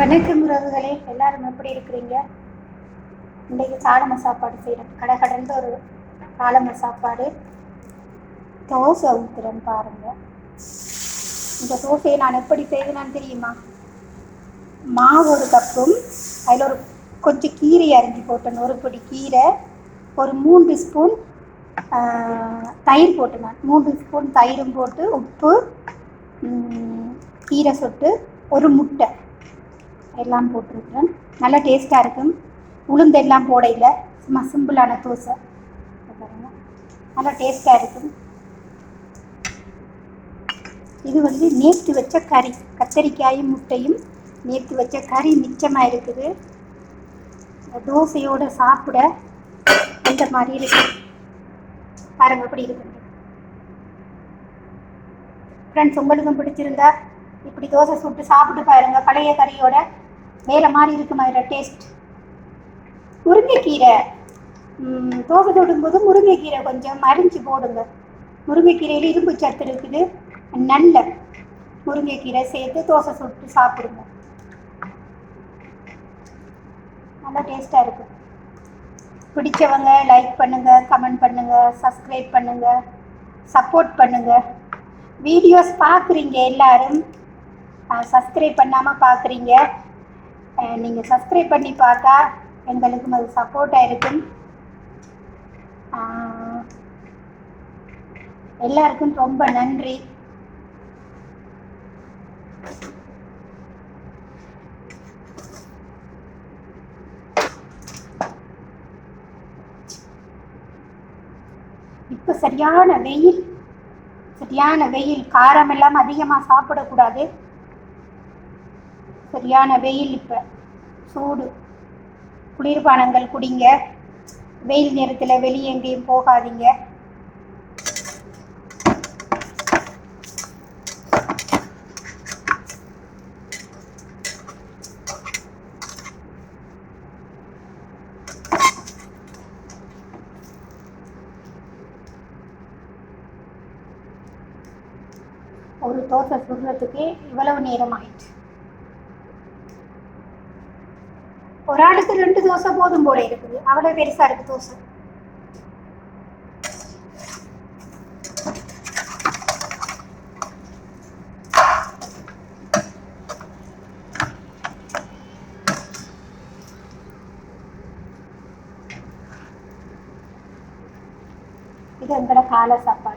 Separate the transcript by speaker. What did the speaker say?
Speaker 1: வணக்கம் உறவுகளே எல்லாரும் எப்படி இருக்கிறீங்க? இன்றைக்கு காலம சாப்பாடு செய்கிறேன் கடை கடந்த ஒரு காலம சாப்பாடு. தோசை ஊற்றுறேன் பாருங்க. இந்த தோசையை நான் எப்படி செய்வேன்னு தெரியுமா? மாவு ஒரு கப்பும் அதில் ஒரு கொஞ்சம் கீரை அரிஞ்சு போட்டேன் ஒரு பொடி கீரை ஒரு மூன்று ஸ்பூன் தயிர் போட்டு நான். மூன்று ஸ்பூன் தயிரும் போட்டு உப்பு கீரை சொட்டு ஒரு முட்டை. எல்லாம் போட்டிருக்கிறேன் நல்லா டேஸ்ட்டாக இருக்கும். உளுந்து எல்லாம் சும்மா சிம்பிளான தோசை. பாருங்க. நல்லா டேஸ்ட்டாக இருக்கும். இது வந்து நேற்று வச்ச கறி. கத்தரிக்காயும் முட்டையும் நேற்று வச்ச கறி மிச்சமாக இருக்குது. தோசையோடு சாப்பிட அந்த மாதிரி இருக்கு. பாருங்கள் எப்படி இருக்குது ஃப்ரெண்ட்ஸ் உங்களுக்கும் பிடிச்சிருந்தா இப்படி தோசை சுட்டு சாப்பிட்டு பாருங்க பழைய கறியோட வேற மாதிரி இருக்குமா அதில் டேஸ்ட் முருங்கைக்கீரை. உம் தோசை சுடும்போது முருங்கைக்கீரை கொஞ்சம் அரிஞ்சு போடுங்க. முருங்கைக்கீரையில் இரும்பு சத்து இருக்குது. நல்ல முருங்கைக்கீரை சேர்த்து தோசை சுட்டு சாப்பிடுங்க. நல்லா டேஸ்ட்டாக இருக்கும் பிடிச்சவங்க லைக் பண்ணுங்க கமெண்ட் பண்ணுங்க சப்ஸ்கிரைப் பண்ணுங்க சப்போர்ட் பண்ணுங்க. வீடியோஸ் பார்க்குறீங்க எல்லாரும். சப்ஸ்கிரைப் பண்ணாமல் பார்க்குறீங்க நீங்கள் சப்ஸ்கிரைப் பண்ணி பார்த்தா எங்களுக்கும் அது சப்போர்ட்டாக இருக்கும். ஆஹ், எல்லாருக்கும் ரொம்ப நன்றி. இப்போ சரியான வெயில் சரியான வெயில் காரம் எல்லாம் அதிகமாக சாப்பிடக்கூடாது. சரியான வெயில் இப்போ. சூடு. குளிர்பானங்கள் குடிங்க. வெயில் நேரத்தில் வெளியே எங்கேயும் போகாதீங்க. ஒரு தோசை சுடுறதுக்கு இவ்வளவு நேரம் ஆயிடுச்சு ஒரு ஆளுக்கு ரெண்டு தோசை போதும் போல இருக்குது அவ்வளவு பெருசா இருக்கு தோசை இது எங்களோட கால சாப்பாடு